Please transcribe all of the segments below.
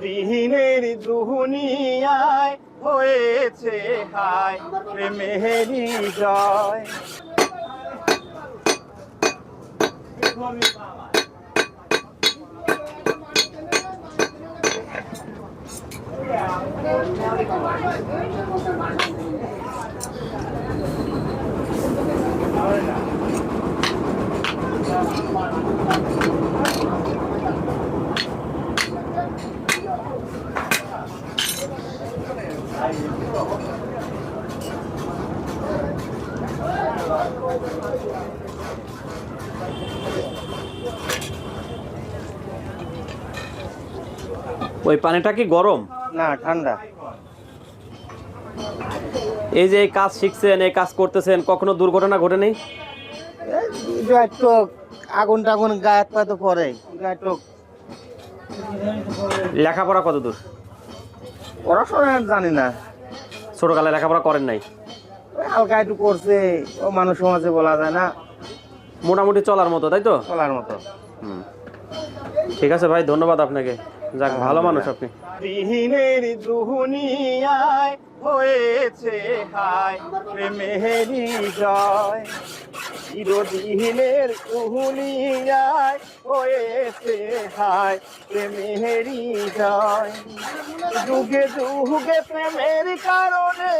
দিনের দুহুনিয়ায় হয়েছে হায় প্রেমেরি জয়। ওই পানিটা কি গরম? না ঠান্ডা। এই যে এই কাজ শিখছেন এই কাজ করতেছেন কখনো দুর্ঘটনা ঘটেনি? আগুন টাগুন গায়ে তো পরে লেখাপড়া কত দূর পড়াশোনা জানি না। ছোটকালে লেখাপড়া করেন নাই? হালকা একটু করছে ও মানুষ সমাজে বলা যায় না। মোটামুটি চলার মতো তাই তো? চলার মতো। হুম। ঠিক আছে ভাই ধন্যবাদ আপনাকে। যাক ভালো মানুষ আপনি। দিনের দুহুনিয়ায় হয়েছে হায় প্রেমেরই জয়। চিরদিনের দুহুনিয়ায় হয়েছে হায় প্রেমেরই জয়। যুগে যুগে প্রেমের কারণে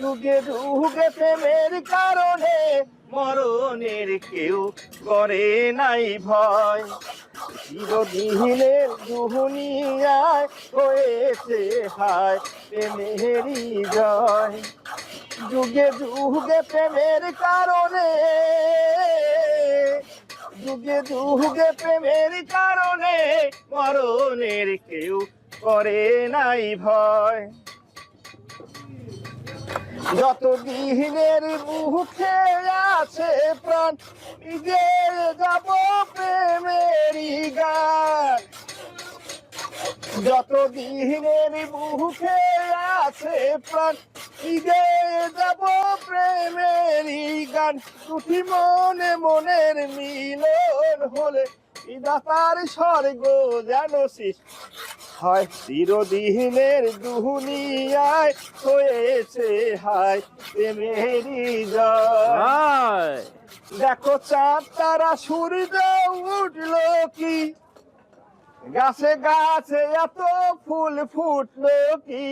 যুগে যুগে প্রেমের কারণে মরণের কেউ করে নাই ভয়। চিরদিনের দুহুনিয়ায় হয়েছে হায়, প্রেমেরই জয়। যুগে যুগে প্রেমের কারণে, যুগে যুগে প্রেমের কারণে মরণের কেউ করে নাই ভয়। যত দিনের মুখে আছে প্রাণ যে যাব যত দিনের মুখে আছে প্রাণ ঈদে যাব প্রেমেরই গান। টুটি মনে মনের মিলন হলে ইদাতার স্বর্গ যেন হয়। চিরদিনের দুহুনিয়ায় হয়েছে হায় প্রেমেরই জয়। দেখো চাঁদ তারা সূর্য উঠল কি? গাছে গাছে এত ফুল ফুটলো কি?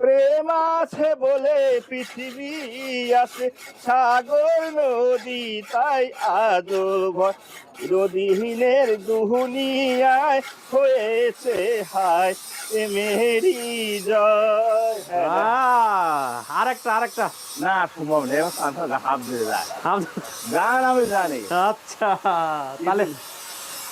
প্রেম আছে বলে পৃথিবী আছে সাগর নদী তাই ভয় রদিহীনের দুহুনিয়ায় হয়েছে হায় জয়। আহ, আরেকটা আরেকটা। না সম্ভব নেই হাত দিয়ে যায় গান আমি জানি। আচ্ছা তাহলে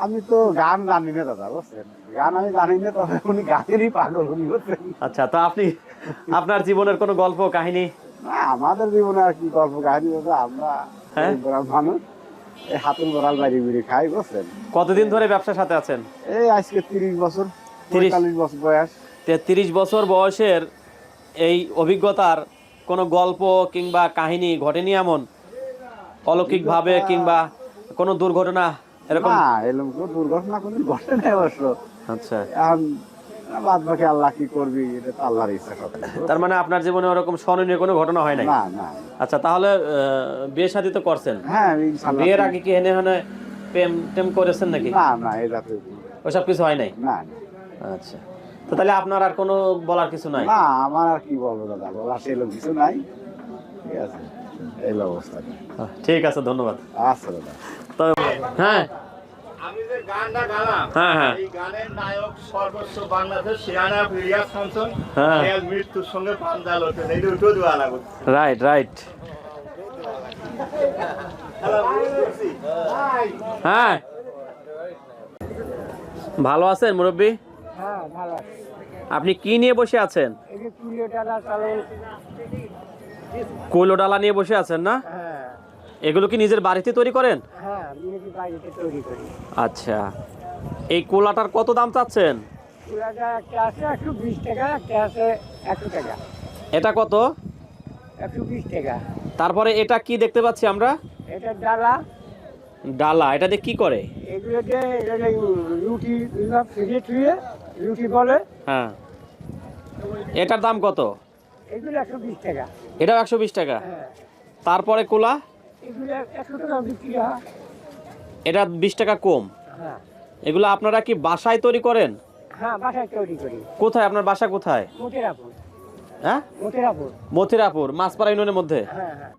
গান জানি না দাদা বুঝছেন? গান আমি জানি না তবে উনি গানেরই পাগল উনি বুঝছেন? আচ্ছা তো আপনি আপনার জীবনের কোনো গল্প কাহিনী? না আমাদের জীবনে আর কি গল্প কাহিনী দাদা আমরা হ্যাঁ? মানুষ এই হাতুন বড়াল বাড়ি বিড়ি খাই বুঝছেন? কতদিন ধরে ব্যবসার সাথে আছেন? এই আজকে তিরিশ বছর 30 পঁয়তাল্লিশ বছর বয়স। তেত্রিশ বছর বয়সের এই অভিজ্ঞতার কোনো গল্প কিংবা কাহিনী ঘটেনি এমন? অলৌকিকভাবে কিংবা কোনো দুর্ঘটনা এরকম? না এরকম কোনো দুর্ঘটনা কোনো ঘটে নাই অবশ্য। আচ্ছা। এখন বাদ বাকি আল্লাহ কি করবি এটা তো আল্লাহর ইচ্ছা কথা তার মানে আপনার জীবনে ওরকম স্মরণীয় কোনো ঘটনা হয় নাই? না না। আচ্ছা তাহলে বিয়ে শাদী তো করছেন। হ্যাঁ বিয়ের আগে কি হেনে হেনে প্রেম টেম করেছেন নাকি? না না এটা তো ওইসব কিছু হয় নাই? না না। আচ্ছা। তো তাহলে আপনার আর কোনো বলার কিছু নাই? না আমার আর কি বলব দাদা বলা সেরকম কিছু নাই। ঠিক আছে। এই অবস্থা ঠিক আছে ধন্যবাদ। আচ্ছা দাদা। তো হ্যাঁ। আমি যে গানটা গালাম হ্যাঁ, হ্যাঁ। এই গানের নায়ক সর্বোচ্চ বাংলাদেশ শিয়ানা রিয়াজ খানসন হ্যাঁ। এর মৃত্যুর সঙ্গে পাঞ্জাল হচ্ছে এই দুটো দেওয়া লাগবে। রাইট রাইট হ্যাঁ। ভালো আছেন মুরব্বী? হ্যাঁ আপনি কি নিয়ে বসে আছেন? কৈলো ডালা নিয়ে বসে আছেন না? হ্যাঁ। এগুলো কি নিজের বাড়িতে তৈরি করেন? হ্যাঁ আচ্ছা। এই কোলাটার কত দাম চাচ্ছেন? এটা কত? তারপরে এটা কি দেখতে পাচ্ছি আমরা? এটা ডালা। ডালা এটা দিয়ে কি করে? রুটি রুটি বলে। হ্যাঁ। এটার দাম কত? এগুলো একশো বিশ টাকা। এটাও একশো বিশ টাকা? হ্যাঁ। তারপরে কোলা? এগুলো একশো টাকা বিক্রি হয়। এটা বিশ টাকা কম? হ্যাঁ। এগুলো আপনারা কি বাসায় তৈরি করেন? হ্যাঁ বাসায় তৈরি করি। কোথায়? আপনার বাসা কোথায়? মথিরাপুর। হ্যাঁ? মথিরাপুর। মথিরাপুর মাছপাড়া ইউনিয়নের মধ্যে? হ্যাঁ হ্যাঁ।